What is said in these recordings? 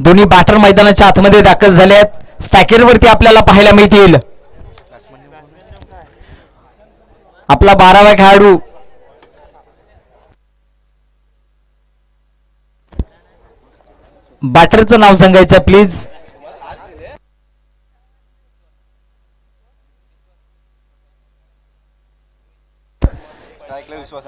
दोन्ही बॅटर मैदानाच्या आतमध्ये दाखल झाले आहेत स्टॅकेर वरती आपल्याला पाहायला मिळतील. आपला बारावा खेळाडू. बॅटरचं नाव सांगायचं प्लीज विश्वास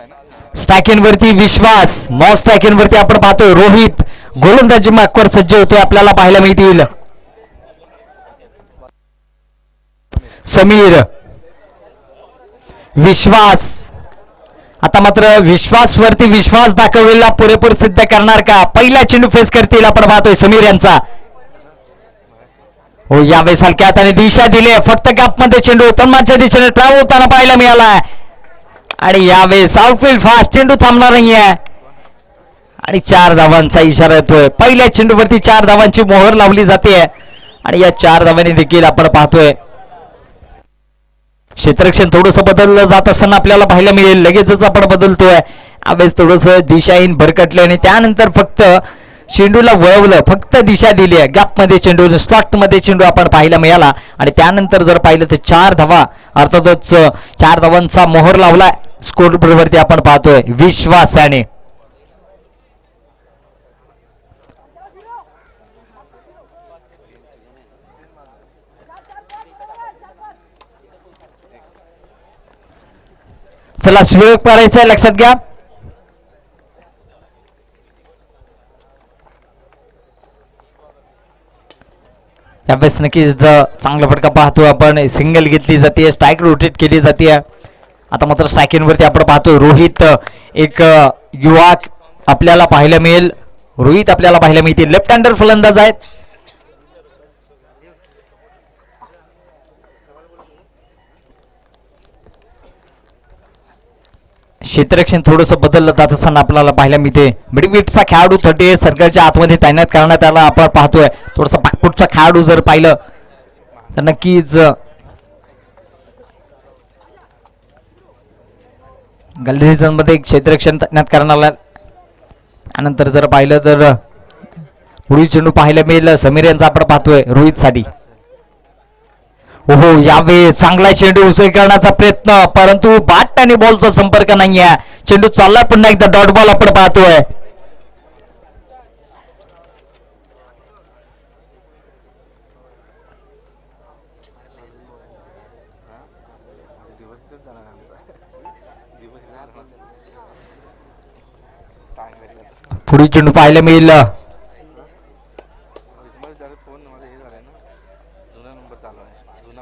स्टॅकिन वरती विश्वास. नॉ स्टॅकिन वरती आपण पाहतोय रोहित. गोलंदाजी मागवर सज्ज होते आपल्याला पाहायला मिळतील. समीर. विश्वास. आता मात्र विश्वास वरती विश्वास दाखवलेला पुरेपूर सिद्ध करणार का? पहिला चेंडू फेस करतील आपण पाहतोय समीर यांचा. हो यावेळेस हलक्या हाताने दिशा दिली फक्त गॅपमध्ये चेंडू तन्माच्या दिशेने ट्रॅव्ह होताना पाहायला मिळाला आणि यावेळेस आउटफील्ड फास्ट चेंडू थांबणार नाहीये. आणि चार धावांचा इशारा येतोय. पहिल्या चेंडूवरती चार धावांची मोहर लावली जाते. आणि या चार धावांनी देखील आपण पाहतोय. क्षेत्रक्षण थोडस बदललं जात असताना आपल्याला पाहायला मिळेल. लगेचच आपण बदलतोय. अभ्यास थोडस दिशाहीन भरकटलं आणि त्यानंतर फक्त चेंडूला वळवलं. फक्त दिशा दिली आहे. गॅपमध्ये चेंडू स्लॉटमध्ये चेंडू आपण पाहायला मिळाला. आणि त्यानंतर जर पाहिलं तर चार धावा अर्थातच चार धावांचा मोहर लावलाय. स्कोर वरती आपण पाहतोय. विश्वासाने. चला सुयोग करायचं आहे लक्षात घ्या. यावेळेस नक्कीच द- चांगला फटका पाहतो आपण. सिंगल घेतली जाते स्ट्राईक रोटेट केली जाते आता मात्र स्ट्रायकिंग आपण पाहतो रोहित एक युवा आपल्याला पाहायला मिळेल. रोहित आपल्याला पाहायला मिळतील. लेफ्ट हँडर फलंदाज आहेत. क्षेत्ररक्षण थोडंसं बदललं जात असताना आपल्याला पाहायला मिळते. म्हणजे मिडविटचा खेळाडू थर्टी सरकारच्या आतमध्ये तैनात करण्यात आला. आपण पाहतोय थोडासा पाकपुटचा खेळाडू जर पाहिलं तर नक्कीच गॅलरी क्षेत्ररक्षण तैनात करण्यात आला. त्यानंतर जर पाहिलं तर पुढील चेंडू पाहायला मिळेल. समीर यांचा आपण पाहतोय रोहित ओहो हो यावेळी चांगला चेंडू उसळ करण्याचा प्रयत्न परंतु बाट आणि बॉलचा संपर्क नाहीये. चेंडू चालला पुन्हा एकदा डॉट बॉल आपण पाहतोय. पुढील चेंडू पाहायला मिळेल तुम्हाला जरा फोन माझा हे झालाय ना जुना नंबर चालू आहे जुना फोन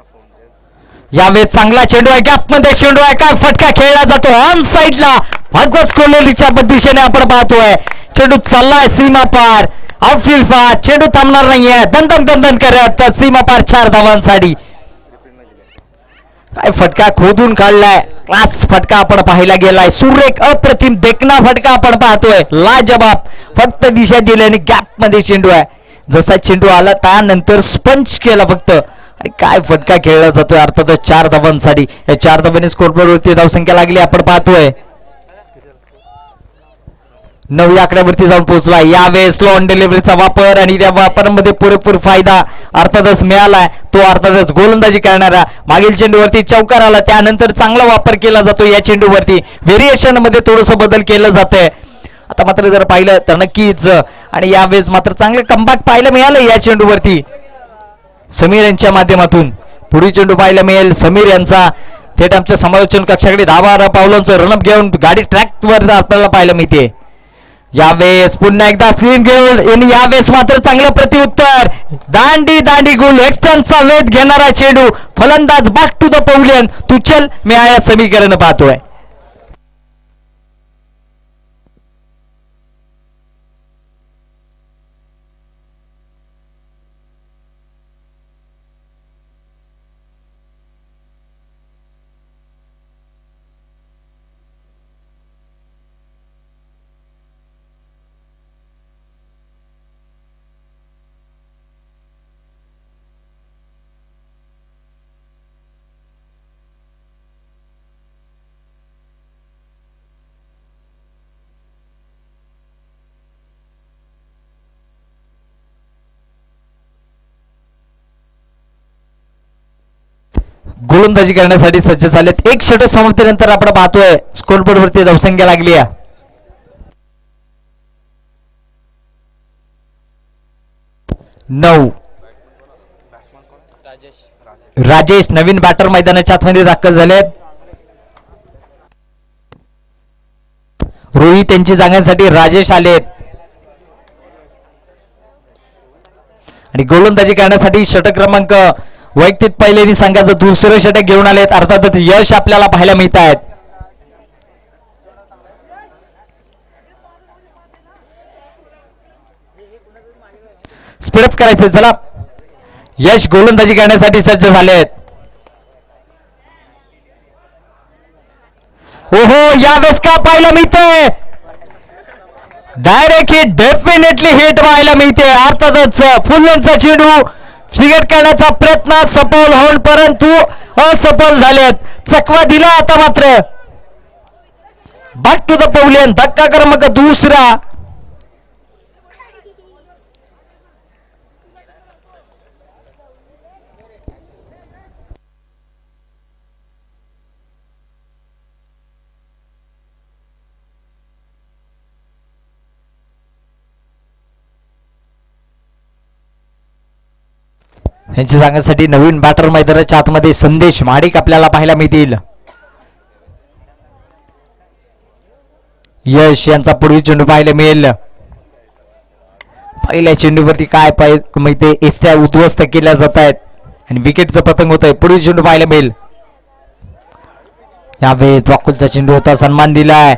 यावेळी चांगला चेंडू आहे. गॅपमध्ये चेंडू आहे. काय फटका खेळला जातो. ऑन साइडला भगवत कोलोलीच्या दिशेने आपण पाहतोय. चेंडू चाललाय सीमा पार. आउटफील्ड पार चेंडू थांबणार नाहीये. दंदन दंदन करत सीमा पार चार धावांसाठी. काय फटका खोदून काढलाय. क्लास फटका आपण पाहायला गेलाय. सुरेख अप्रतिम देखना फटका आपण पाहतोय. लाजबाब. फक्त दिशा दिली आणि गॅपमध्ये चेंडू आहे. जसा चेंडू आला त्यानंतर स्पंच केला फक्त. काय फटका खेळला जातोय? अर्थातच चार धावांसाठी या चार धावांनी स्कोरबोर्डवरती धावसंख्या लागली. आपण पाहतोय. नऊ या आकड्यावरती जाऊन पोहोचला. यावेळेस लॉन डिलिव्हरीचा वापर आणि त्या वापरामध्ये पुरेपूर फायदा अर्थातच मिळालाय. तो अर्थातच गोलंदाजी करणारा मागील चेंडूवरती चौकार आला. त्यानंतर चांगला वापर केला जातो या चेंडूवरती. व्हेरिएशनमध्ये थोडस बदल केलं जातंय. आता मात्र जर पाहिलं तर नक्कीच. आणि यावेळेस मात्र चांगलं कमबॅक पाहायला मिळालं या चेंडूवरती. समीर यांच्या माध्यमातून. पुढील चेंडू पाहायला मिळेल. समीर यांचा थेट आमच्या समालोचन कक्षाकडे दहा बारा पावलांचं रणप घेऊन गाडी ट्रॅक वर आपल्याला पाहायला मिळते. यावेळेस पुन्हा एकदा स्क्रीन घेऊन यांनी यावेळेस मात्र चांगलं प्रतिउत्तर दांडी दांडी गुल. एक्सटनचा वेध घेणारा चेंडू फलंदाज बॅक टू द पवलियन तू चल मी आया समीकरण पाहतोय. गोलंदाजी करण्यासाठी सज्ज झालेत. एक षटक समाप्तीनंतर आपण पाहतोय स्कोरबोर्ड वरती धावसंख्या लागली आहे. नऊ. राजेश नवीन बॅटर मैदानाच्या आतमध्ये दाखल झालेत. रोहित यांची जागांसाठी राजेश आलेत. आणि गोलंदाजी करण्यासाठी षटक क्रमांक वैयक्तिक पहिलेनी संघाचं दुसरं षटक घेऊन आलेत. अर्थातच यश आपल्याला पाहायला मिळत आहेत स्पीडअप करायचं चला. यश गोलंदाजी करण्यासाठी सज्ज झालेत. ओहो या का पाहायला मिळते डायरेक्ट हिट डेफिनेटली हिट पाहायला मिळते. अर्थातच फुलचा चेंडू सिगरेट करण्याचा प्रयत्न सफल होऊन परंतु असफल झालेत. चकवा दिला आता मात्र. बॅक टू द पवलियन धक्का क्रमांक दुसरा. यांच्या सांगण्यासाठी नवीन बॅटर मैदानाच्या आतमध्ये संदेश माडिक आपल्याला पाहायला मिळतील. यश यांचा पुढील चेंडू पाहायला मिळेल. पहिल्या चेंडूवरती काय पाहिजे माहिती एसट्या उद्ध्वस्त केल्या जात आहेत आणि विकेटचं पतंग होत आहे पुढील चेंडू पाहायला मिळेल. यावेळेस वाकुलचा चेंडू होता सन्मान दिलाय.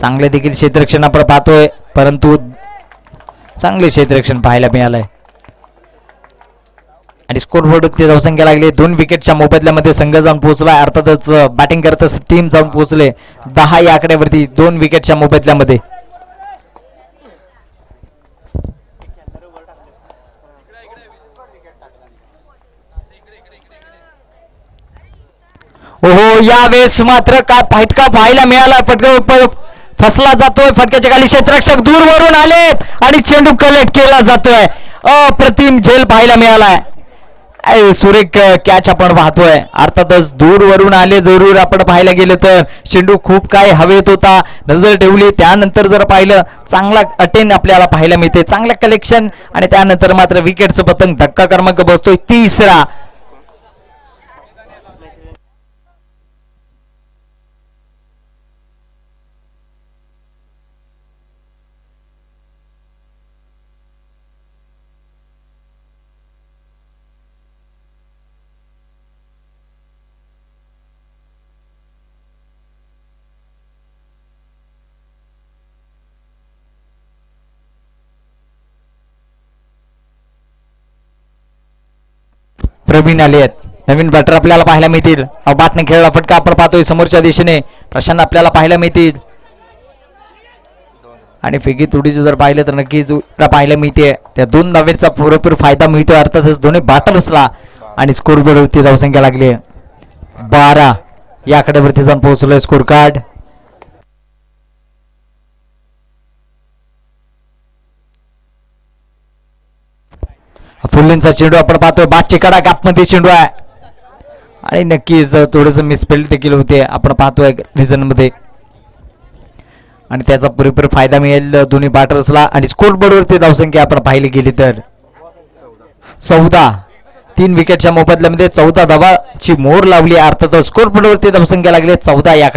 चांगले देखील क्षेत्ररक्षण आपण पाहतोय परंतु चांगले क्षेत्ररक्षण पाहायला मिळालंय. आणि स्कोरबोर्डवरती धावसंख्या लागली. दोन विकेटच्या मोबदल्यामध्ये संघ जाऊन पोहोचला. अर्थातच बॅटिंग करतच टीम जाऊन पोहोचले. दहा या आकड्यावरती दोन विकेटच्या मोबदल्यामध्ये. ओहो यावेळेस मात्र काय फटका पाहायला मिळाला? फटका फसला जातोय. फटक्याच्या खाली क्षेत्ररक्षक दूरवरून आलेत. आणि चेंडू कलेक्ट केला जातोय. अप्रतिम झेल पाहायला मिळालाय. सुरेख कॅच आपण पाहतोय. अर्थातच दूरवरून आले जरूर. आपण पाहायला गेलं तर चेंडू खूप काय हवेत होता. नजर ठेवली त्यानंतर जर पाहिलं चांगला अटेन आपल्याला पाहायला मिळते. चांगलं कलेक्शन आणि त्यानंतर मात्र विकेटचं पतंग धक्का क्रमांक बसतोय. तिसरा प्रवीण आले आहेत. नवीन बॅटर आपल्याला पाहायला मिळतील. बातने खेळला फटका आपण पाहतोय समोरच्या दिशेने. प्रशांत आपल्याला पाहायला मिळतील. आणि फिगी तुडीचं जर पाहिलं तर नक्कीच पाहायला मिळते त्या दोन नव्याचा पुरेपूर फायदा मिळतो अर्थातच दोन्ही बॅटर्सला आणि स्कोर वरती धावसंख्या लागली बारा. याकडे वरती जाऊन पोहोचलोय स्कोर कार्ड फुल्लेंचा चेंडू आपण पाहतोय. बादची कडा गॅपमध्ये चेंडू आहे. आणि नक्कीच थोडस मिसफिल्ड देखील होते आपण पाहतोय रिझनमध्ये. आणि त्याचा पुरेपूर फायदा मिळेल दोन्ही बॅटर्सला आणि स्कोर बोर्डवरती धावसंख्या आपण पाहिली गेली तर. चौदा. तीन विकेटच्या मोबदल्यामध्ये चौदा धावाची मोर लावली अर्थातच स्कोर बोर्डवरती धावसंख्या लागली चौदा या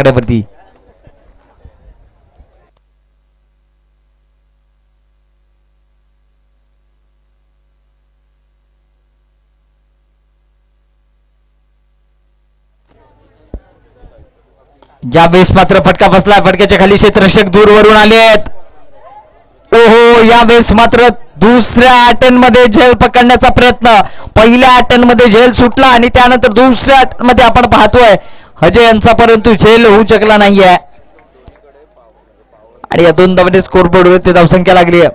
ज्या बेस मात्र फटका फसला फटक्याच्या खाली क्षेत्ररक्षक दूरवरून आलेत ओहो बेस मात्र दुसऱ्या अटेन मध्ये झेल पकडण्याचा प्रयत्न. पहिल्या अटेन मध्ये झेल सुटला आणि त्यानंतर दुसऱ्या अटेन मध्ये आपण पाहतोय अजय यांचा परंतु झेल होऊ शकला नाहीये. आणि या दोन धावने स्कोर वरती धावसंख्या लागली आहे.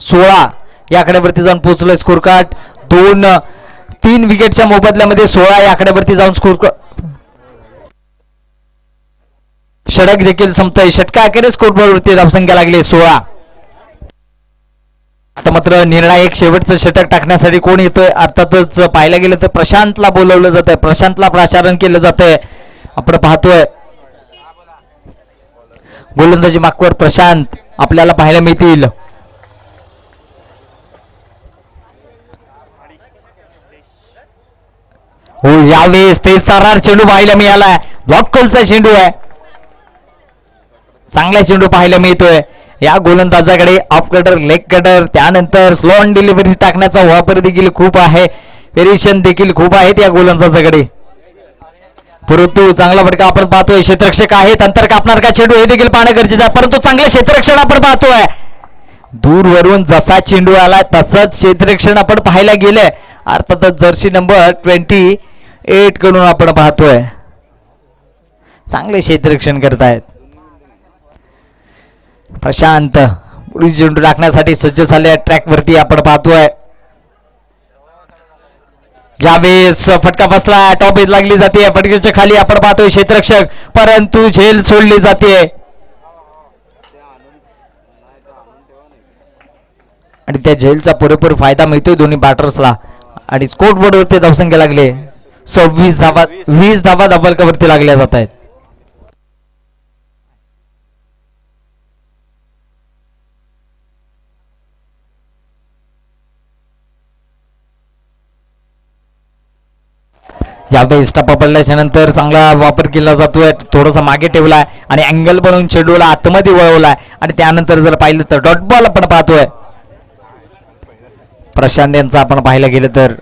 सोळा या आकड्यावरती जाऊन पोहोचलोय स्कोर कार्ड दोन तीन विकेटच्या मोबदल्यामध्ये सोळा या आकड्यावरती जाऊन स्कोर षडक देखील संपतय. षटका अखेरीस स्कोर धावसंख्या लागली सोळा. आता मात्र निर्णायक शेवटचं षटक टाकण्यासाठी कोण येतोय? अर्थातच पाहायला गेलं तर प्रशांतला बोलवलं जात आहे प्रशांतला प्राचारण केलं जात आहे आपण पाहतोय. गोलंदाजी मागवर प्रशांत आपल्याला पाहायला मिळतील. हो यावेळेस ते सारार चेंडू पाहायला मिळालाय. ब्लॉक कलचा चेंडू आहे. चांगला चेंडू पाहायला मिळतोय. या गोलंदाजाकडे ऑफ कटर लेग कटर त्यानंतर स्लो ऑन डिलिव्हरी टाकण्याचा वापर देखील खूप आहे. व्हेरिएशन देखील खूप आहेत या गोलंदाजाकडे. परंतु चांगला फटका आपण पाहतोय. क्षेत्रक्षक आहेत. अंतर कापणार का चेंडू? हे देखील पाहणं गरजेचं आहे. परंतु चांगले क्षेत्ररक्षण आपण पाहतोय. दूरवरून जसा चेंडू आला तसंच क्षेत्ररक्षण आपण पाहायला गेलंय. अर्थातच जर्सी नंबर ट्वेंटी एटकडून आपण पाहतोय. चांगले क्षेत्ररक्षण करतायत. प्रशांत पुढील चेंडू टाकण्यासाठी सज्ज झाले ट्रॅकवरती आपण पाहतोय. यावेळेस फटका बसला टॉप लागली जाते. फटकेच्या खाली आपण पाहतोय क्षेत्ररक्षक परंतु झेल सोडली जाते. आणि त्या झेलचा पुरेपूर फायदा मिळतोय दोन्ही बॅटर्सला आणि स्कोर बोर्डवरती धावसंख्या लागले. सव्वीस धावा वीस धावा धबलकावरती लागल्या जात आहेत. यावेळेस टप्पा पडल्याच्यानंतर चांगला वापर केला जातोय थोडासा मागे ठेवलाय आणि अँगल बनवून चेंडूला आतमध्ये वळवलाय. आणि त्यानंतर जर पाहिलं तर डॉट बॉल आपण पाहतोय. प्रशांत यांचा आपण पाहायला गेलं तर.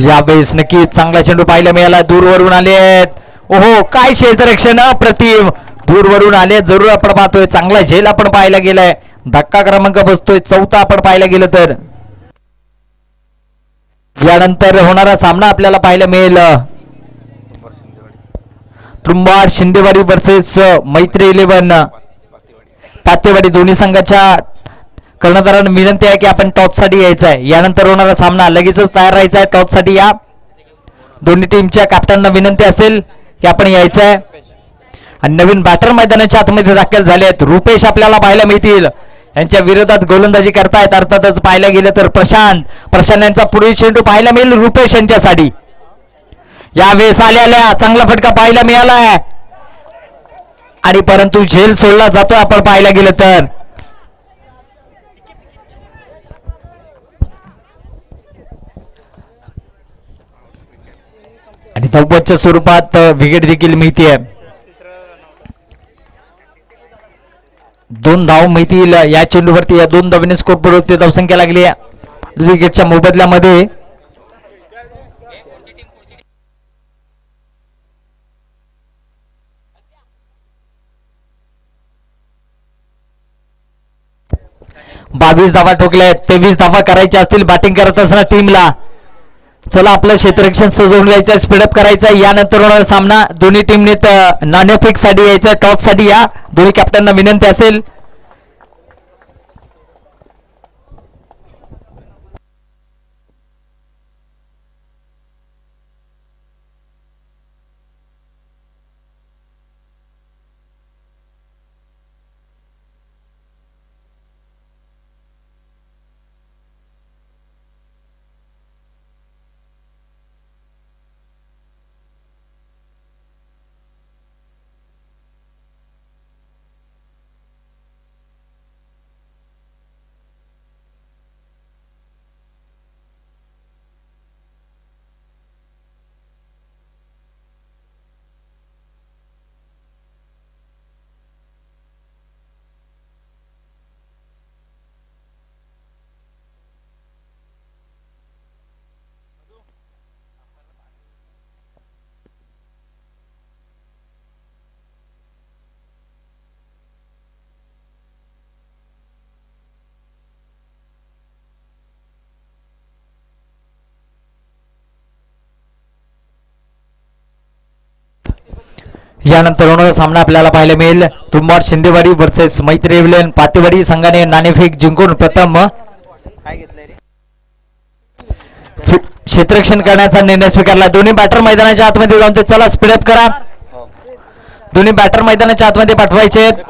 यावेळेस नक्कीच चांगला चेंडू पाहायला मिळाला. दूरवरून आले आहेत ओहो काय क्षेत्ररक्षण अप्रतिम. दूरवरून आले जरूर आपण पाहतोय. चांगला झेल आपण पाहायला गेलाय. धक्का क्रमांक बसतोय. चौथा आपण पाहायला गेलं तर. यानंतर होणारा सामना आपल्याला पाहायला मिळेल. नंबर शिंदेवाडी त्रुंबाड शिंदेवाडी वर्सेस मैत्री इलेव्हन पातेवाडी दोन्ही संघाच्या कर्णधारांना विनंती आहे की आपण टॉपसाठी यायचं आहे यानंतर होणारा सामना लगेचच तयार राहायचा आहे. टॉपसाठी या दोन्ही टीमच्या कॅप्टनना विनंती असेल की आपण यायचं आहे आणि नवीन बॅटर मैदानाच्या आतमध्ये दाखल झाले आहेत रुपेश आपल्याला पाहायला मिळतील. यांच्या विरोधात गोलंदाजी करतायत. अर्थातच पाहायला गेलं तर प्रशांत. प्रशांत यांचा पुढील चेंडू पाहायला मिळेल रुपेश यांच्यासाठी. यावेळेस आलेल्या चांगला फटका पाहायला मिळालाय. आणि परंतु झेल सोडला जातो आपण पाहायला गेलं तर. आणि धवपतच्या स्वरूपात विकेट देखील मिळतीये. दोन धाव मिळतील या चेंडूवरती या दोन धावने स्कोर पडवते धावसंख्या लागली आहे. विकेटच्या मोबदल्यामध्ये बावीस धावा ठोकल्या तेवीस धावा करायच्या असतील बॅटिंग करत असताना टीमला चला आपलं क्षेत्ररक्षण सजवून घ्यायचं स्पीडअप करायचं. यानंतर होणारा सामना. दोन्ही टीमने नाणेफेकसाठी यायचं टॉपसाठी या. दोन्ही कॅप्टनना विनंती असेल. यानंतर होणारा सामना आपल्याला पाहायला मिळेल. तुंबाड शिंदेवाडी वर्सेस मैत्री इव्हलेन पातेवाडी संघाने नाणेफेक जिंकून प्रथम क्षेत्ररक्षण करण्याचा निर्णय स्वीकारला. दोन्ही बॅटर मैदानाच्या आतमध्ये जाऊन ते चला स्पीडअप करा. दोन्ही बॅटर मैदानाच्या आतमध्ये पाठवायचे आहेत.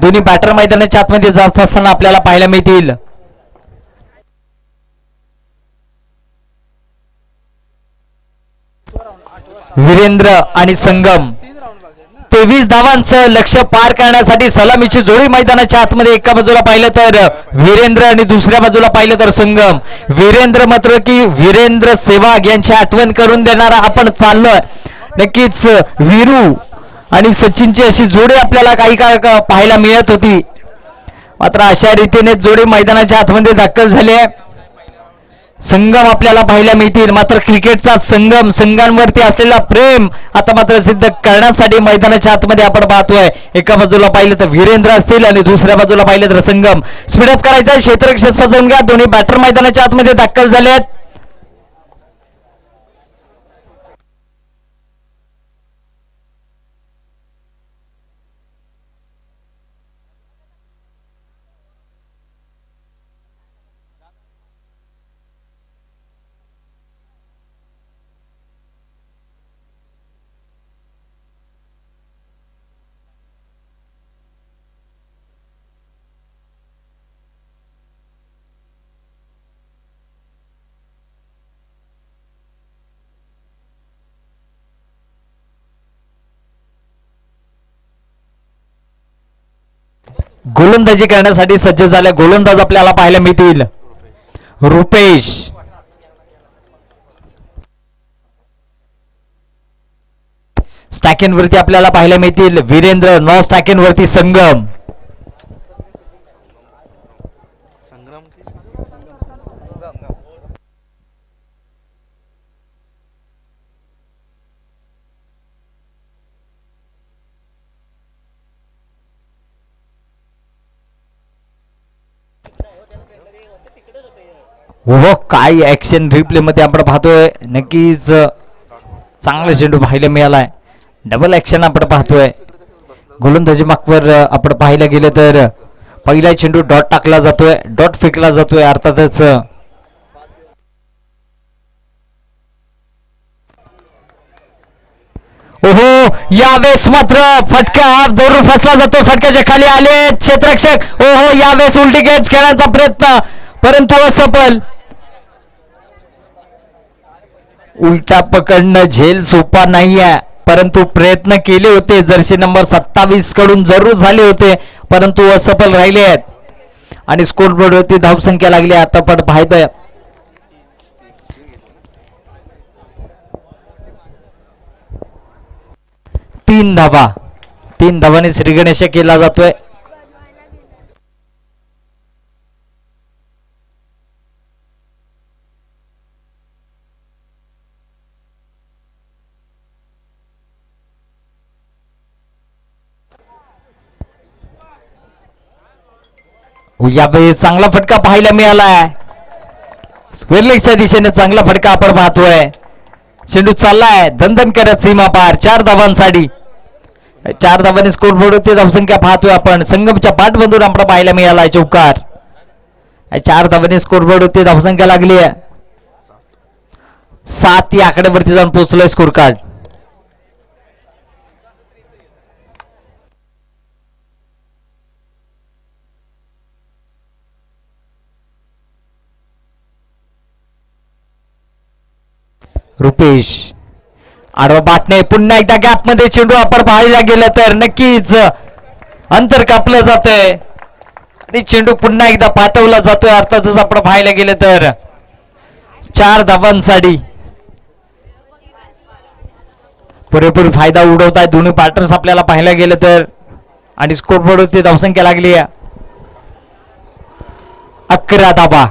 दोन्ही बॅटर मैदानाच्या आतमध्ये जात असताना आपल्याला पाहायला मिळतील. वीरेंद्र आणि संगम. तेवीस धावांचं लक्ष पार करण्यासाठी सलामीची जोडी मैदानाच्या आतमध्ये एका बाजूला पाहिलं तर वीरेंद्र आणि दुसऱ्या बाजूला पाहिलं तर संगम. वीरेंद्र मात्र की वीरेंद्र सेवाग यांची आठवण करून देणारा आपण चाललोय. नक्कीच वीरू आणि सचिनची अशी जोडी आपल्याला काही काळ क- पाहायला मिळत होती. मात्र अशा रीतीने जोडी मैदानाच्या आतमध्ये दाखल झाली आहे. संगम आपल्याला पाहायला मिळतील. मात्र क्रिकेटचा संगम संघांवरती असलेला प्रेम आता मात्र सिद्ध करण्यासाठी मैदानाच्या आतमध्ये आपण पाहतोय. एका बाजूला पाहिलं तर वीरेंद्र असतील आणि दुसऱ्या बाजूला पाहिलं तर संगम. स्पीडअप करायचा क्षेत्ररक्षक सजवून घ्या. दोन्ही बॅटर मैदानाच्या आतमध्ये दाखल झाले आहेत गोलंदाजी करण्यासाठी सज्ज झाल्या गोलंदाज आपल्याला पाहायला मिळतील. रुपेश. स्टॅकेनवरती आपल्याला पाहायला मिळतील. वीरेंद्र नॉ स्टॅकेनवरती संगम. व काय ॲक्शन रिप्ले मध्ये आपण पाहतोय. नक्कीच चांगला चेंडू पाहायला मिळालाय. डबल ऍक्शन आपण पाहतोय. गोलंदाजी मागवर आपण पाहायला गेलं तर पहिला चेंडू डॉट टाकला जातोय. डॉट फेकला जातोय अर्थातच ओहो यावेळेस मात्र फटका जरूर फसला जातो. फटक्याच्या खाली आले क्षेत्रक्षक ओहो यावेळेस उलटी कॅच खेळण्याचा प्रयत्न. परंतु असफल. उलटा पकडणं झेल सोपा नाही आहे परंतु प्रयत्न केले होते. जर्सी नंबर सत्तावीसकडून जरूर झाले होते परंतु असफल राहिले आहेत. आणि स्कोर बोर्डवरती धावसंख्या लागली आहे. आता पण पाहतोय. तीन धावा. तीन धावाने श्रीगणेश केला जातोय. यावेळी चांगला फटका पाहायला मिळालाय. स्क्वेअरलेगच्या दिशेने चांगला फटका आपण पाहतोय. चेंडू चाललाय. दंदन करत सीमा पार. चार धावांसाठी. चार धावांनी स्कोर बोर्डवरती धावसंख्या पाहतोय आपण. संगमच्या पाठबंधून आपण पाहायला मिळालाय चौकार. चार धावांनी स्कोर होते धावसंख्या लागली आहे. सात या आकड्यावरती जाऊन पोहोचलोय स्कोर कार्ड रुपेश. आडवा बाटणे पुन्हा एकदा गॅपमध्ये चेंडू आपण पाहायला गेलं तर नक्कीच अंतर कापलं जातंय. आणि चेंडू पुन्हा एकदा पाठवला जातोय अर्थातच आपण पाहायला गेलं तर. चार धावांसाठी. पुरेपूर फायदा उडवत आहे दोन्ही पार्टनर्स आपल्याला पाहायला गेलं तर. आणि स्कोर होती धावसंख्या लागली आहे. अकरा धाबा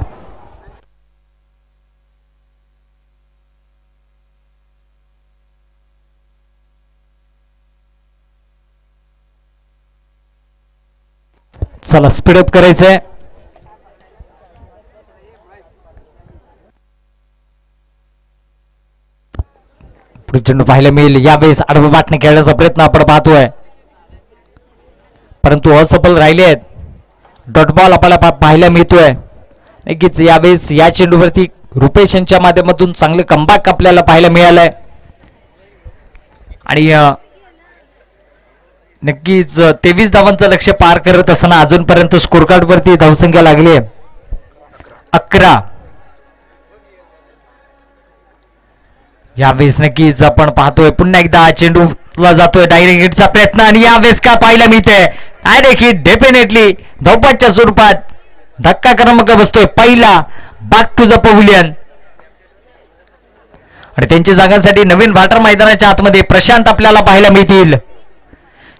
चला स्पीडअप करायचंय. पुढे चेंडू पाहायला मिळेल. यावेळेस आडवं बाटणे खेळण्याचा प्रयत्न आपण पाहतोय. परंतु असफल राहिले आहेत. डॉट बॉल आपल्याला पा- पाहायला मिळतोय. नक्कीच यावेळेस या चेंडूवरती रुपेश यांच्या माध्यमातून चांगले कमबॅक आपल्याला पाहायला मिळालंय. आणि नक्कीच तेवीस धावांचं लक्ष पार करत असताना अजूनपर्यंत स्कोर वरती धावसंख्या लागली आहे. अकरा. यावेळेस नक्कीच आपण पाहतोय पुन्हा एकदा चेंडूला जातोय डायरेक्ट हिटचा प्रयत्न आणि यावेळेस का पाहायला मिळते डायरेक्ट हिट डेफिनेटली धोपाच्या स्वरूपात धक्का क्रमांक बसतोय पहिला बॅक टू द पव्हिलियन आणि त्यांच्या जागांसाठी नवीन वाटर मैदानाच्या आतमध्ये प्रशांत आपल्याला पाहायला मिळतील.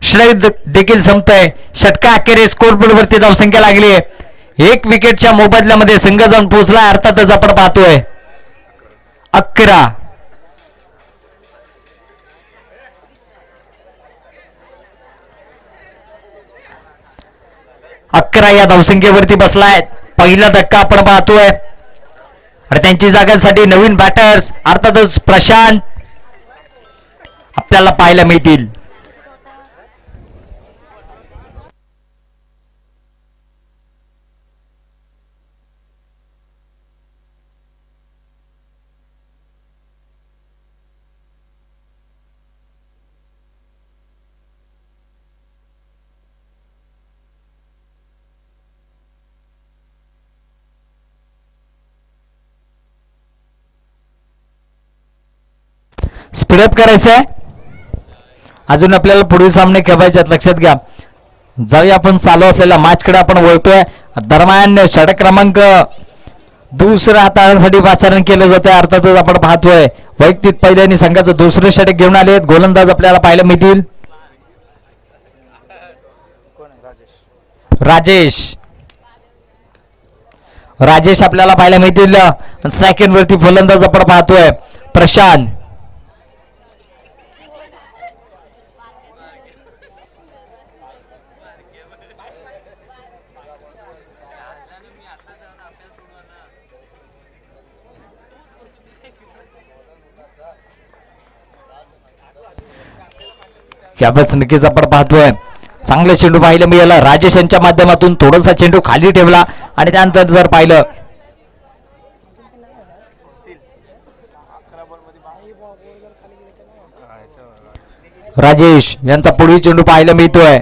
षटक देखील संपतंय. षटका अखेरीस स्कोरबोर्ड वरती धावसंख्या लागली आहे. एक विकेटच्या मोबदल्यामध्ये संघ जाऊन पोहोचला अर्थातच आपण पाहतोय. अकरा. अकरा या धावसंख्येवरती बसलाय. पहिला धक्का आपण पाहतोय. आणि त्यांची जागांसाठी नवीन बॅटर्स अर्थातच प्रशांत आपल्याला पाहायला मिळतील. स्पीडअप करायचं आहे अजून आपल्याला पुढील सामने खेळायचे आहेत. लक्षात घ्या. जाऊया आपण चालू असलेल्या मॅचकडे आपण वळतोय. दरम्यान षटक क्रमांक दुसऱ्या हाताळण्यासाठी वाचारण केलं जातंय. अर्थातच आपण पाहतोय वैयक्तिक पहिल्याने संघाचं दुसरं षटक घेऊन आले गोलंदाज आपल्याला पाहायला मिळतील. राजेश. राजेश राजेश आपल्याला पाहायला मिळतील. सेकंड वरती फलंदाज आपण पाहतोय प्रशांत. यावेळेस नक्कीच आपण पाहतोय. चांगलं चेंडू पाहिलं मी याला राजेश यांच्या माध्यमातून थोडासा चेंडू खाली ठेवला आणि त्यानंतर जर पाहिलं राजेश यांचा पुढील चेंडू पाहायला मिळतोय.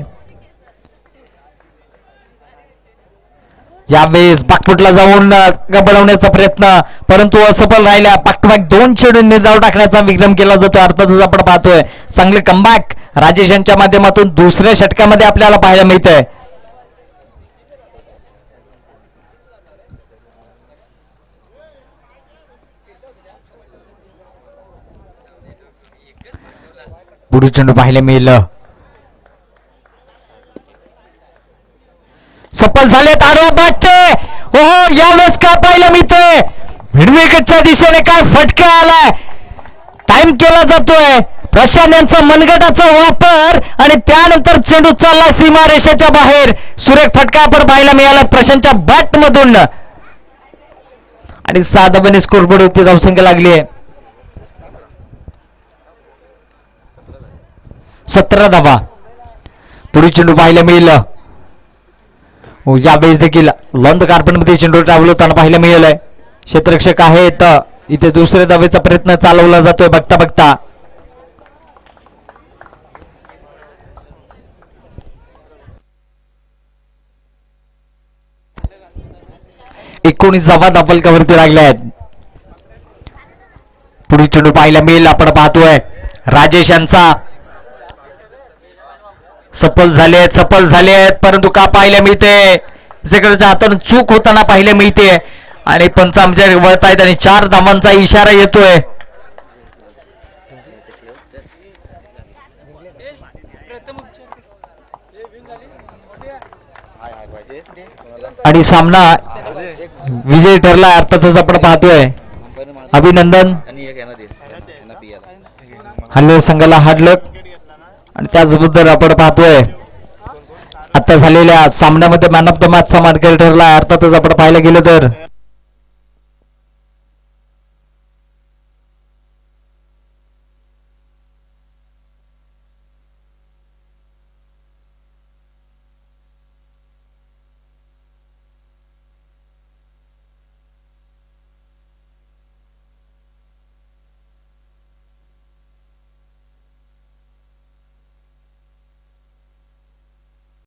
यावेळेस पाकपुटला जाऊन बनवण्याचा प्रयत्न. परंतु असफल राहिल्या पाठोपाठ दोन चेंडू निर्धाव टाकण्याचा विक्रम केला जातो. अर्थातच आपण पाहतोय चांगले कमबॅक राजेश यांच्या माध्यमातून दुसऱ्या षटकामध्ये आपल्याला पाहायला मिळतंय. पुढील चेंडू पाहायला मिळलं. सफल झालेत आरोप वाटते. हो, हो यावेळेस पाहिलं पाहायला ते? मिडविकेटच्या दिशेने काय फटका आलाय? टाइम केला जातोय. प्रशांत यांचा मनगटाचा वापर आणि त्यानंतर चेंडू चालला सीमारेषेच्या बाहेर. सुरेख फटका आपण पाहायला मिळाला प्रशांतच्या बॅट मधून आणि साधापणे स्कोरबोर्ड होती धावसंख्या लागली आहे. सतरा धावा. पुढील चेंडू पाहायला मिळलं. यावेळेस देखील लंद द चेंडू मध्ये चेंडू टावलताना पाहायला मिळालंय. क्षेत्ररक्षक आहेत. इथे दुसऱ्या दावेचा प्रयत्न चालवला जातोय. बघता बघता. एकोणीस धावा दापलकावरती लागल्या आहेत. पुढील चेंडू पाहायला मिळेल. आपण पाहतोय. राजेश यांचा सफल झाले आहेत सफल झाले आहेत परंतु का पाहायला मिळते? जिकडच्या हाताने चूक होताना पाहायला मिळते. आणि पंच आमच्या वळत आहेत आणि चार धावांचा इशारा येतोय. आणि सामना विजय ठरला अर्थातच आपण पाहतोय. अभिनंदन. हल्ले संघाला हाडलक आणि त्याचबद्दल आपण पाहतोय आता झालेल्या सामन्यामध्ये मॅन ऑफ द मॅच चा मानकरी ठरला अर्थातच आपण पाहायला गेलं तर.